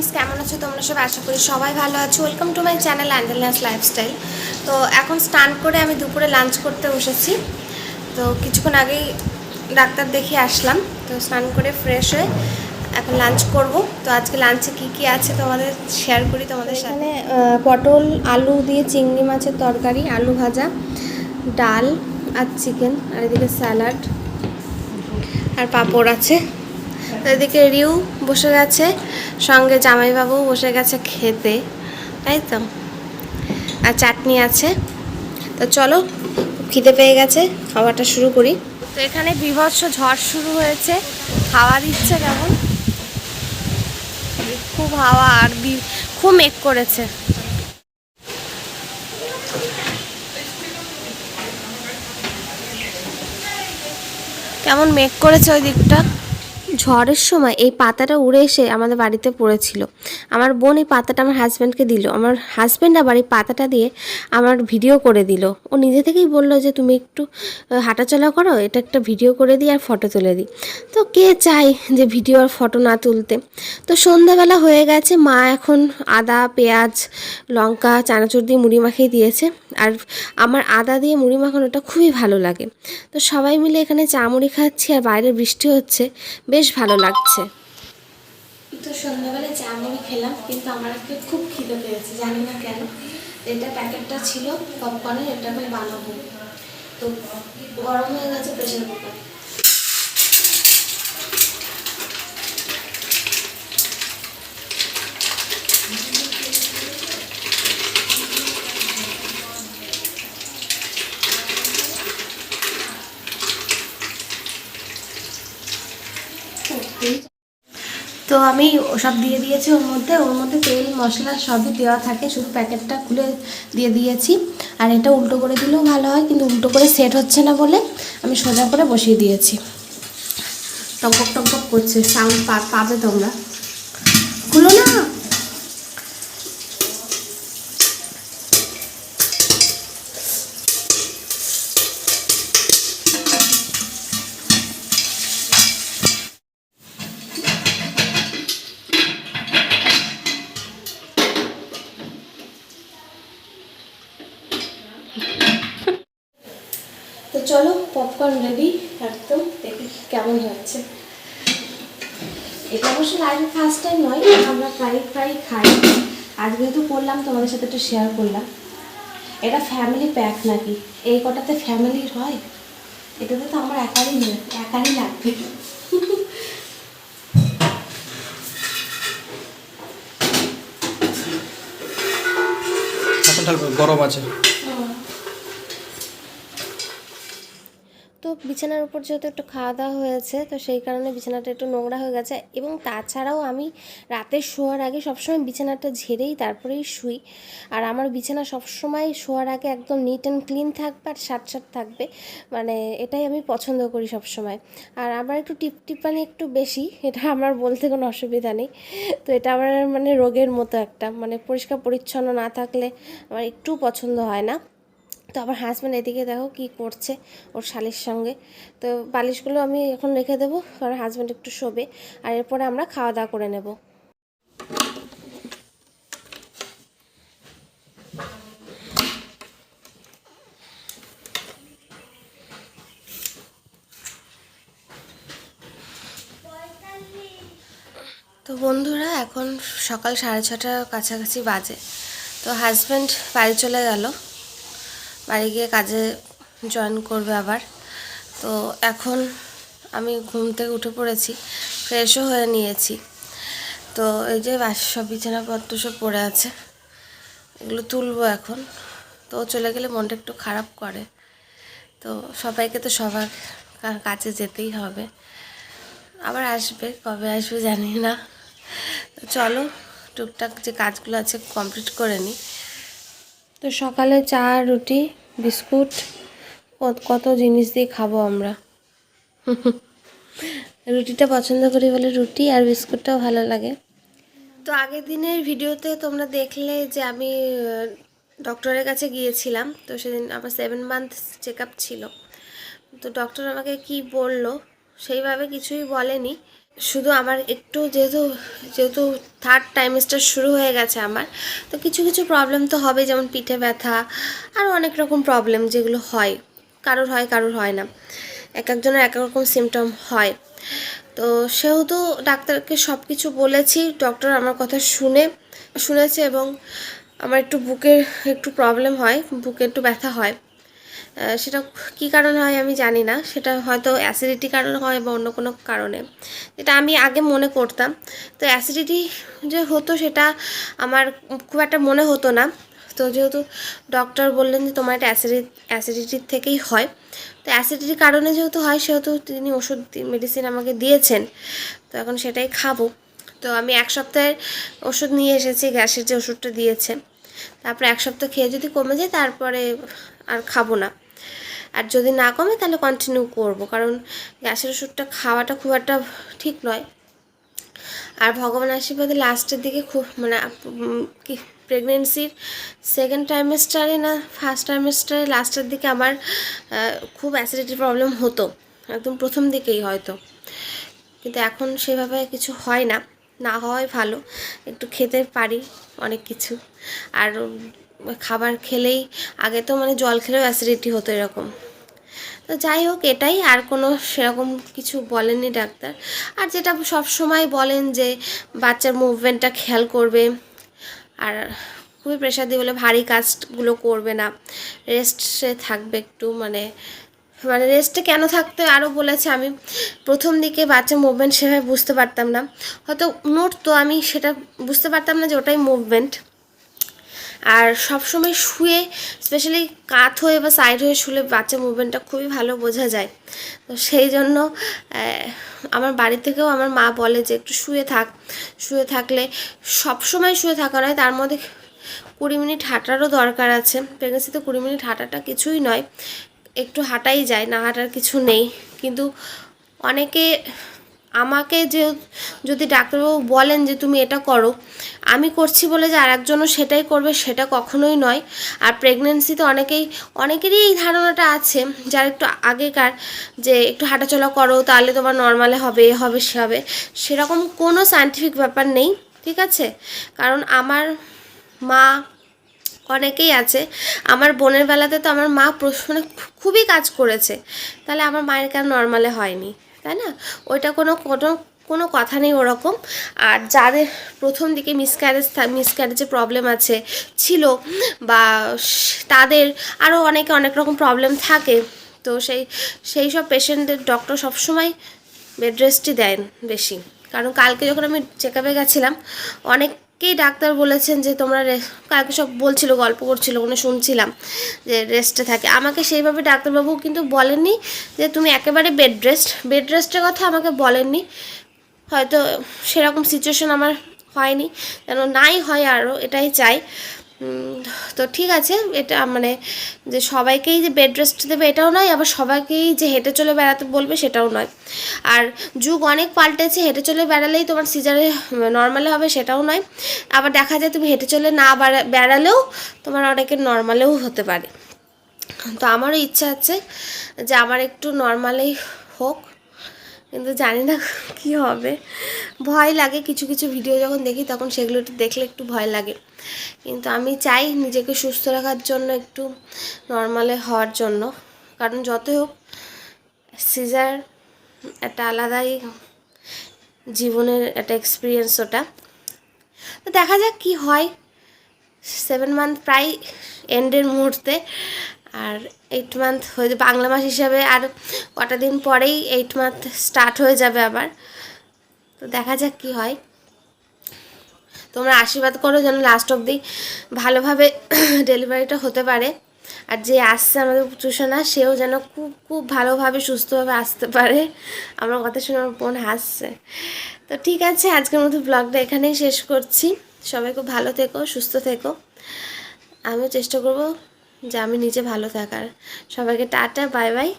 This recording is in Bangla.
ফ্রেন্ডস কেমন আছো তোমরা সবাই? আশা করি সবাই ভালো আছো। ওয়েলকাম টু মাই চ্যানেল অ্যান্ডেলনাস লাইফস্টাইল তো এখন স্নান করে আমি দুপুরে লাঞ্চ করতে বসেছি। তো কিছুক্ষণ আগেই ডাক্তার দেখিয়ে আসলাম। তো স্নান করে ফ্রেশ হয়ে এখন লাঞ্চ করব। তো আজকে লাঞ্চে কি কি আছে তোমাদের শেয়ার করি তোমাদের সাথে? পটল, আলু দিয়ে চিংড়ি মাছের তরকারি, আলু ভাজা, ডাল আর চিকেন আর এদিকে স্যালাড আর পাঁপড় আছে। এদিকে রিউ বসে গেছে, সঙ্গে জামাইবাবু বসে গেছে খেতে, তাই তো? আর চাটনি আছে। তো চলো, খিদে পেয়ে গেছে খাওয়াটা শুরু করি। তো এখানে বিভৎস ঝড় শুরু হয়েছে, হাওয়া দিচ্ছে কেমন? খুব হাওয়া আর খুব মেঘ করেছে। কেমন মেঘ করেছে ওই দিকটা? ঝড়ের সময় এই পাতাটা উড়ে এসে আমাদের বাড়িতে পড়েছিল। আমার বোন এই পাতাটা আমার হাজব্যান্ডকে দিল। আমার হাজব্যান্ড আবার এই পাতাটা দিয়ে আমার ভিডিও করে দিল। ও নিজে থেকেই বলল যে, তুমি একটু হাঁটাচলা করো, এটা একটা ভিডিও করে দিই আর ফটো তুলে দিই। তো কে চায় যে ভিডিও আর ফটো না তুলতে? তো সন্ধ্যাবেলা হয়ে গেছে, মা এখন আদা, পেঁয়াজ, লঙ্কা, চানাচুর দিয়ে মুড়ি মাখিয়ে দিয়েছে। আর আমার আদা দিয়ে মুড়ি মাখানোটা খুবই ভালো লাগে। তো সবাই মিলে এখানে চা মুড়ি খাচ্ছি আর বাইরে বৃষ্টি হচ্ছে। বেশ ভালো লাগছে। তো সন্ধ্যাবেলা চা মুড়ি খেলাম, কিন্তু আমার আজকে খুব খিদে পেয়েছে, জানি না কেন। এটা প্যাকেটটা ছিল পপকর্নের এটা আমি বানাবো। তো গরম হয়ে গেছে, প্রেশার কুকার। তো আমি সব দিয়ে দিয়েছি ওর মধ্যে। ওর মধ্যে তেল, মশলা সবই দেওয়া থাকে, শুধু প্যাকেটটা খুলে দিয়ে দিয়েছি। আর এটা উল্টো করে দিলেও ভালো হয়, কিন্তু উল্টো করে সেট হচ্ছে না বলে আমি সোজা করে বসিয়ে দিয়েছি। টকবক টকবক করছে সাউন্ড পাবে তোমরা খুলো না তো চলো পপকর্ন রেডি একদম দেখি কেমন হচ্ছে এটা অবশ্য লাইফে ফার্স্ট টাইম নয় আমরা প্রায় প্রায় খাই। আজ যেহেতু করলাম, তোমাদের সাথে একটু শেয়ার করলাম। এটা ফ্যামিলি প্যাক নাকি? এই কটাতে ফ্যামিলির হয়? এটাতে তো আমার একারই নেই, একারই লাগবে। গরম আছে তো বিছানার উপর যেহেতু একটু খাওয়া দাওয়া হয়েছে, তো সেই কারণে বিছানাটা একটু নোংরা হয়ে গেছে। এবং তাছাড়াও আমি রাতে শোয়ার আগে সবসময় বিছানাটা ঝেড়েই তারপরেই শুই। আর আমার বিছানা সবসময় শোয়ার আগে একদম নিট অ্যান্ড ক্লিন থাকবে আর সাট থাকবে। মানে এটাই আমি পছন্দ করি সবসময়। আর আমার একটু টিপ টিপানি একটু বেশি, এটা আমার বলতে কোনো অসুবিধা নেই। তো এটা আমার মানে রোগের মতো একটা মানে পরিষ্কার পরিচ্ছন্ন না থাকলে আমার একটু পছন্দ হয় না। তো আমার হাজব্যান্ড এদিকে দেখো কি করছে ওর শালির সঙ্গে। তো বালিশগুলো আমি এখন রেখে দেবো, কারণ হাজব্যান্ড একটু শোবে, আর এরপরে আমরা খাওয়া দাওয়া করে নেব। তো বন্ধুরা, এখন সকাল সাড়ে ছটার কাছাকাছি বাজে। তো হাজব্যান্ড বাড়ি চলে গেল। বাড়ি গিয়ে কাজে জয়েন করবে আবার। তো এখন আমি ঘুম থেকে উঠে পড়েছি ফ্রেশও হয়ে নিয়েছি। তো এই যে বাস, সব বিছানাপত্র সব পড়ে আছে, এগুলো তুলবো এখন। তো চলে গেলে মনটা একটু খারাপ করে। তো সবাইকে তো সবার কাছে যেতেই হবে। আবার আসবে, কবে আসবে জানি না। চলো, টুকটাক যে কাজগুলো আছে কমপ্লিট করে নিই। তো সকালে চা, রুটি, বিস্কুট, কত- জিনিস দিয়ে খাব আমরা। রুটিটা পছন্দ করি বলে রুটি আর বিস্কুটটাও ভালো লাগে। তো আগের দিনের ভিডিওতে তোমরা দেখলে যে আমি ডক্টরের কাছে গিয়েছিলাম, তো সেদিন আমার সেভেন মান্থ চেক ছিল। তো ডক্টর আমাকে কি বলল, সেইভাবে কিছুই বলেনি। শুধু আমার একটু যেহেতু যেহেতু থার্ড টাইমেস্টার শুরু হয়ে গেছে আমার, তো কিছু কিছু প্রবলেম তো হবে, যেমন পিঠে ব্যথা, আর অনেক রকম প্রবলেম যেগুলো হয়। কারোর হয় কারোর হয় না। এক একজনের এক এক রকম সিমটম হয়। তো সেহেতু ডাক্তারকে সব কিছু বলেছি ডক্টর আমার কথা শুনে, শুনেছে এবং আমার একটু বুকের একটু প্রবলেম হয়, বুকে একটু ব্যথা হয়। সেটা কী কারণে হয় আমি জানি না। সেটা হয়তো অ্যাসিডিটি কারণে হয় বা অন্য কোনো কারণে। যেটা আমি আগে মনে করতাম। তো অ্যাসিডিটি যে হতো সেটা আমার খুব একটা মনে হতো না। তো যেহেতু ডক্টর বললেন যে তোমার এটা অ্যাসিডি অ্যাসিডিটির থেকেই হয়। তো অ্যাসিডিটির কারণে যেহেতু হয়, সেহেতু তিনি ওষুধ মেডিসিন আমাকে দিয়েছেন। তো এখন সেটাই খাব। তো আমি এক সপ্তাহের ওষুধ নিয়ে এসেছি, গ্যাসের যে ওষুধটা দিয়েছে। তারপরে এক সপ্তাহ খেয়ে যদি কমে যায়, তারপরে আর খাব না। আর যদি না কমে তাহলে কন্টিনিউ করব। কারণ গ্যাসের ওষুধটা খাওয়াটা খুব একটা ঠিক নয়। আর ভগবান আশীর্বাদে লাস্টের দিকে খুব মানে কি প্রেগনেন্সির সেকেন্ড টাইমেস্টারে না ফার্স্ট টাইমেস্টারে লাস্টের দিকে আমার খুব অ্যাসিডিটির প্রবলেম হতো। একদম প্রথম দিকেই হয়তো। কিন্তু এখন সেভাবে কিছু হয় না। না হওয়াই ভালো। একটু খেতে পারি অনেক কিছু। আর খাবার খেলেই, আগে তো মানে জল খেলেও অ্যাসিডিটি হতো এরকম। তো যাই হোক, এটাই আর কোনো সেরকম কিছু বলেননি ডাক্তার। আর যেটা সব সময় বলেন যে বাচ্চার মুভমেন্টটা খেয়াল করবে, আর খুবই প্রেশার দিয়ে বলে ভারী কাজগুলো করবে না। রেস্টে থাকবে একটু মানে মানে রেস্টে কেন থাকতে আরও বলেছে, আমি প্রথম দিকে বাচ্চা মুভমেন্ট সেভাবে বুঝতে পারতাম না। হয়তো নোট তো আমি সেটা বুঝতে পারতাম না যে ওটাই মুভমেন্ট আর সবসময় শুয়ে স্পেশালি কাত হয়ে বা সাইড হয়ে শুলে বাচ্চা মুভমেন্টটা খুবই ভালো বোঝা যায়। তো সেই জন্য আমার বাড়ি থেকেও আমার মা বলে যে একটু শুয়ে থাক। শুয়ে থাকলে সবসময় শুয়ে থাকা নয়, তার মধ্যে কুড়ি মিনিট হাঁটারও দরকার আছে। প্রেগনেন্সিতে কুড়ি মিনিট হাঁটাটা কিছুই নয়, একটু হাঁটাই যায়, না হাঁটার কিছু নেই। কিন্তু অনেকে আমাকে যে যদি ডাক্তারবাবু বলেন যে তুমি এটা করো, আমি করছি বলে যে আরেকজনও সেটাই করবে সেটা কখনোই নয়। আর প্রেগনেন্সিতে অনেকেই, অনেকেরই এই ধারণাটা আছে, যারা একটু আগেকার যে একটু হাঁটাচলা করো, তাহলে তোমার নর্মালে হবে, এ হবে, সে হবে, সেরকম কোনো সায়েন্টিফিক ব্যাপার নেই, ঠিক আছে? কারণ আমার মা অনেকেই আছে, আমার বোনের বেলাতে তো আমার মা মানে খুবই কাজ করেছে, তাহলে আমার মায়ের কেন নর্মালে হয়নি? তাই না? ওইটা কোনো কোনো কোনো কথা নেই ওরকম। আর যাদের প্রথম দিকে মিসক্যারেজ মিসক্যারেজে প্রবলেম আছে ছিল বা তাদের আরও অনেকে অনেক রকম প্রবলেম থাকে, তো সেই সেই সব পেশেন্টদের ডক্টর সবসময় বেড রেস্টই দেন বেশি। কারণ কালকে যখন আমি চেক আপে গেছিলাম অনেককেই ডাক্তার বলেছেন যে তোমরা কালকে সব বলছিল, গল্প করছিল উনি শুনছিলাম যে রেস্টে থাকে। আমাকে সেইভাবে ডাক্তারবাবু কিন্তু বলেননি যে তুমি একেবারে বেড রেস্ট বেড রেস্টের কথা আমাকে বলেননি। হয়তো সেরকম সিচুয়েশন আমার হয়নি। যেন নাই হয় আরও এটাই চাই। তো ঠিক আছে, এটা মানে যে সবাইকেই যে বেড রেস্ট দেবে এটাও নয়, আবার সবাইকেই যে হেঁটে চলে বেড়াতে বলবে সেটাও নয়। আর যুগ অনেক পাল্টেছে, হেঁটে চলে বেড়ালেই তোমার সিজারে নর্মালে হবে সেটাও নয়। আবার দেখা যায় তুমি হেঁটে চলে না বাড়া- বেড়ালেও তোমার অনেকের নর্মালেও হতে পারে। তো আমারও ইচ্ছা আছে যে আমার একটু নর্মালেই হোক। কিন্তু জানি না কি হবে। ভয় লাগে, কিছু কিছু ভিডিও যখন দেখি তখন সেগুলো একটু দেখলে একটু ভয় লাগে। কিন্তু আমি চাই নিজেকে সুস্থ রাখার জন্য, একটু নর্মালে হওয়ার জন্য। কারণ যতই হোক সিজার একটা আলাদাই জীবনের একটা এক্সপিরিয়েন্স ওটা। তো দেখা যাক কি হয়। সেভেন মান্থ প্রায় এন্ডের মুহূর্তে। আর এইট মান্থ হয়ে বাংলা মাস হিসাবে আর কটা দিন পরেই এইট মান্থ স্টার্ট হয়ে যাবে আবার। তো দেখা যাক কি হয়। তোমরা আশীর্বাদ করো যেন লাস্ট অবধি ভালোভাবে ডেলিভারিটা হতে পারে। আর যে আসছে আমাদের পুচুসোনা সেও যেন খুব খুব ভালোভাবে, সুস্থভাবে আসতে পারে। আমার কথা শুনে আমার বোন হাসছে। তো ঠিক আছে, আজকের মতো ব্লগটা এখানেই শেষ করছি। সবাই খুব ভালো থেকো, সুস্থ থেকো। আমিও চেষ্টা করব যে আমি নিজে ভালো থাকার। সবাইকে টাটা বাই বাই।